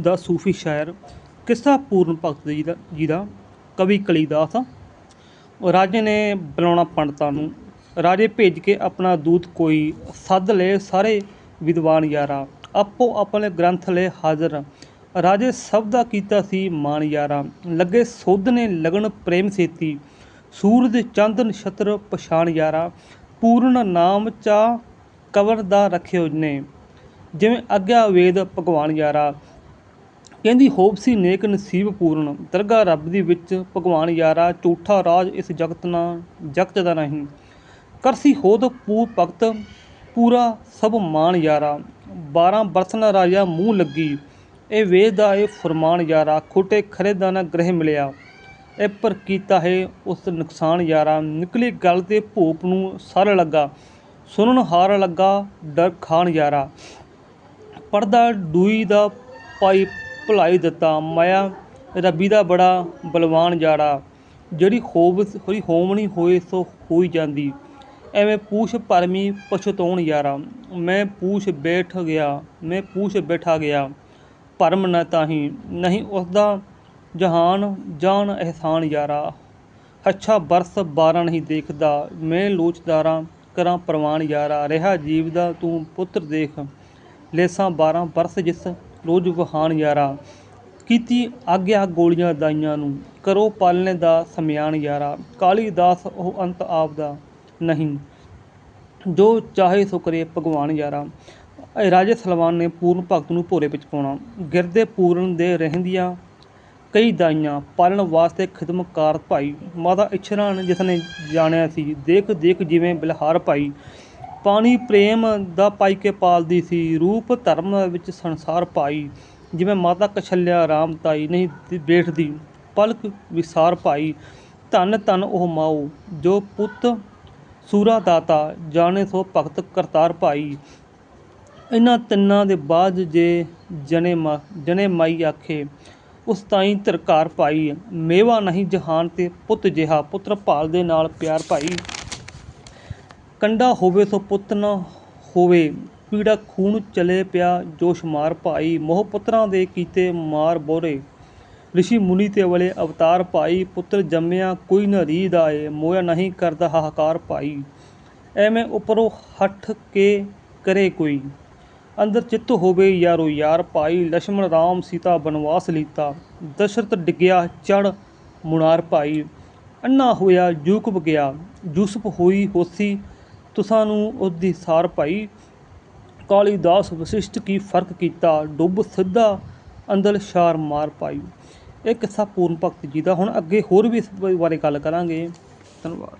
ਦਾ ਸੂਫੀ ਸ਼ਾਇਰ ਕਿੱਸਾ ਪੂਰਨ ਭਗਤ ਜੀ ਦਾ ਜੀ ਦਾ ਕਵੀ ਕਲੀਦਾਸ ਰਾਜੇ ਨੇ ਬੁਲਾਉਣਾ ਪੰਡਤਾਂ ਨੂੰ। ਰਾਜੇ ਭੇਜ ਕੇ ਆਪਣਾ ਦੂਤ ਕੋਈ ਸੱਦ ਲਏ ਸਾਰੇ ਵਿਦਵਾਨ ਯਾਰਾ। ਆਪੋ ਆਪਣੇ ਗ੍ਰੰਥ ਲੈ ਹਾਜ਼ਰ। ਰਾਜੇ ਸਭ ਦਾ ਕੀਤਾ ਸੀ ਮਾਨ ਯਾਰਾ। ਲੱਗੇ ਸੋਧ ਨੇ ਲਗਨ ਪ੍ਰੇਮ ਸੇਤੀ। ਸੂਰਜ, ਚੰਦ, ਨਛਤਰ ਪਛਾਣ ਯਾਰਾ। ਪੂਰਨ ਨਾਮ ਚਾ ਕਵਰ ਦਾ ਰੱਖਿਓ ਨੇ। ਜਿਵੇਂ ਆਗਿਆ ਵੇਦ ਭਗਵਾਨ ਯਾਰਾ। ਕਹਿੰਦੀ, ਹੋਪ ਸੀ ਨੇਕ ਨਸੀਬ ਪੂਰਨ। ਦਰਗਾ ਰੱਬ ਦੀ ਵਿੱਚ ਭਗਵਾਨ ਯਾਰਾ, ਝੂਠਾ ਰਾਜ ਇਸ ਜਗਤ ਨਾ ਜਗਤ ਦਾ ਨਹੀਂ ਕਰਸੀ ਹੋਦ ਪੂ ਭਗਤ, ਪੂਰਾ ਸਭ ਮਾਨ ਯਾਰਾ। 12 ਬਰਸਨ ਰਾਜਾ ਮੂੰਹ ਲੱਗੀ। ਇਹ ਵੇਦ ਦਾ ਇਹ ਫਰਮਾਨ ਯਾਰਾ, ਖੋਟੇ ਖਰੇ ਦਾ ਨਾ ਗ੍ਰਹਿ ਮਿਲਿਆ। ਇਹ ਪਰ ਕੀਤਾ ਹੈ ਉਸ ਨੁਕਸਾਨ ਯਾਰਾ। ਨਿਕਲੀ ਗੱਲ ਤੇ ਭੂਪ ਨੂੰ ਸਰ ਲੱਗਾ। ਸੁਣਨ ਹਾਰ ਲੱਗਾ ਡਰ ਖਾਨ ਯਾਰਾ। ਪੜਦਾ ਡੂਈ ਦਾ ਪਾਈ ਭੁਲਾਈ ਦਿੱਤਾ, ਮਾਇਆ ਰੱਬੀ ਦਾ ਬੜਾ ਬਲਵਾਨ ਜਾੜਾ। ਜਿਹੜੀ ਖੋਬ ਹੋਈ ਹੋਮਣੀ ਹੋਏ, ਸੋ ਹੋਈ ਜਾਂਦੀ। ਐਵੇਂ ਪੂਛ ਭਰਮੀ ਪਛਤੋਣ ਯਾਰਾ। ਮੈਂ ਪੂਛ ਬੈਠ ਗਿਆ, ਮੈਂ ਪੂਛ ਬੈਠਾ ਗਿਆ। ਭਰਮ ਨਾ ਤਾਹੀ, ਨਹੀਂ ਉਸਦਾ ਜਹਾਨ ਜਾਨ ਅਹਿਸਾਨ ਯਾਰਾ। ਅੱਛਾ ਬਰਸ 12 ਨਹੀਂ ਦੇਖਦਾ, ਮੈਂ ਲੋਚਦਾਰਾਂ ਕਰਾਂ ਪ੍ਰਵਾਨ ਯਾਰਾ। ਰਿਹਾ ਜੀਵ ਦਾ ਤੂੰ ਪੁੱਤਰ ਦੇਖ, ਲੇਸਾਂ 12 ਬਰਸ ਜਿਸ ਰੋਜ਼ ਵਹਾਨ ਯਾਰਾ, ਕੀਤੀ ਆਗਿਆ ਗੋਲੀਆਂ ਦਾਈਆਂ ਨੂੰ ਕਰੋ ਪਾਲਣੇ ਦਾ ਸਮਿਆਨ ਯਾਰਾ, ਕਾਲੀ ਦਾਸ ਉਹ ਅੰਤ ਆਪਦਾ ਨਹੀਂ, ਜੋ ਚਾਹੇ ਸੋ ਕਰੇ ਭਗਵਾਨ ਯਾਰਾ। ਰਾਜੇ ਸਲਵਾਨ ਨੇ ਪੂਰਨ ਭਗਤ ਨੂੰ ਭੋਰੇ ਵਿੱਚ ਪਾਉਣਾ। ਗਿਰਦੇ ਪੂਰਨ ਦੇ ਰਹਿੰਦੀਆਂ ਕਈ ਦਾਈਆਂ, ਪਾਲਣ ਵਾਸਤੇ ਖਿਦਮਕਾਰ ਭਾਈ। ਮਾਤਾ ਇਛਰਾਂ ਨੇ ਜਿਸ ਨੇ ਜਾਣਿਆ ਸੀ ਦੇਖ ਦੇਖ ਜਿਵੇਂ ਬਲਹਾਰ ਭਾਈ। ਪਾਣੀ ਪ੍ਰੇਮ ਦਾ ਪਾਈ ਕੇ ਪਾਲਦੀ ਸੀ, ਰੂਪ ਧਰਮ ਵਿੱਚ ਸੰਸਾਰ ਪਾਈ। ਜਿਵੇਂ ਮਾਤਾ ਕਛਲਿਆ ਰਾਮ ਤਾਈ ਨਹੀਂ ਬੈਠਦੀ, ਪਲਕ ਵਿਸਾਰ ਪਾਈ। ਧੰਨ ਧੰਨ ਉਹ ਮਾਓ ਜੋ ਪੁੱਤ ਸੂਰਾ ਦਾਤਾ, ਜਾਣੇ ਸੋ ਭਗਤ ਕਰਤਾਰ ਭਾਈ। ਇਹਨਾਂ ਤਿੰਨਾਂ ਦੇ ਬਾਅਦ ਜੇ ਜਨੇ ਮਾ ਜਨੇ ਮਾਈ ਆਖੇ, ਉਸ ਤਾਈਂ ਧਰਕਾਰ ਪਾਈ। ਮੇਵਾ ਨਹੀਂ ਜਹਾਨ ਤੇ ਪੁੱਤ ਜਿਹਾ, ਪੁੱਤਰ ਭਾਲ ਦੇ ਨਾਲ ਪਿਆਰ ਭਾਈ ਕੰਡਾ ਹੋਵੇ ਸੋ ਪੁੱਤ ਨਾ ਹੋਵੇ। ਪੀੜਾ ਖੂਨ ਚਲੇ ਪਿਆ, ਜੋਸ਼ ਮਾਰ ਭਾਈ। ਮੋਹ ਪੁੱਤਰਾਂ ਦੇ ਕੀਤੇ ਮਾਰ ਬੋਰੇ। ਰਿਸ਼ੀ ਮੁਨੀ ਤੇ ਵਲੇ ਅਵਤਾਰ ਭਾਈ, ਪੁੱਤਰ ਜੰਮਿਆ, ਕੋਈ ਨਾ ਰੀਦ ਆਏ। ਮੋਇਆ ਨਹੀਂ ਕਰਦਾ ਹਾਹਾਕਾਰ ਭਾਈ। ਐਵੇਂ ਉਪਰੋਂ ਹੱਠ ਕੇ ਕਰੇ ਕੋਈ। ਅੰਦਰ ਚਿੱਤ ਹੋਵੇ ਯਾਰੋ ਯਾਰ ਭਾਈ। ਲక్ష్మణ ਰਾਮ ਸੀਤਾ ਬਨਵਾਸ ਲੀਤਾ। ਦਸ਼ਰਤ ਡਿੱਗਿਆ ਚੜ ਮੁਨਾਰ ਭਾਈ। ਅੰਨਾ ਹੋਇਆ, ਜੂਕਬ ਗਿਆ। ਜੂਸਪ ਹੋਈ ਹੋਸੀ ਤੁਸਾਂ ਨੂੰ ਉਹਦੀ ਸਾਰ ਭਾਈ ਕਾਲੀਦਾਸ ਵਸਿਸ਼ਟ ਕੀ ਫ਼ਰਕ ਕੀਤਾ? ਡੁੱਬ ਸਿੱਧਾ ਅੰਦਰ ਛਾਰ ਮਾਰ ਪਾਈ। ਇਹ ਕਿੱਸਾ ਪੂਰਨ ਭਗਤ ਜੀ ਦਾ। ਹੁਣ ਅੱਗੇ ਹੋਰ ਵੀ ਇਸ ਬਾਰੇ ਗੱਲ ਕਰਾਂਗੇ। ਧੰਨਵਾਦ।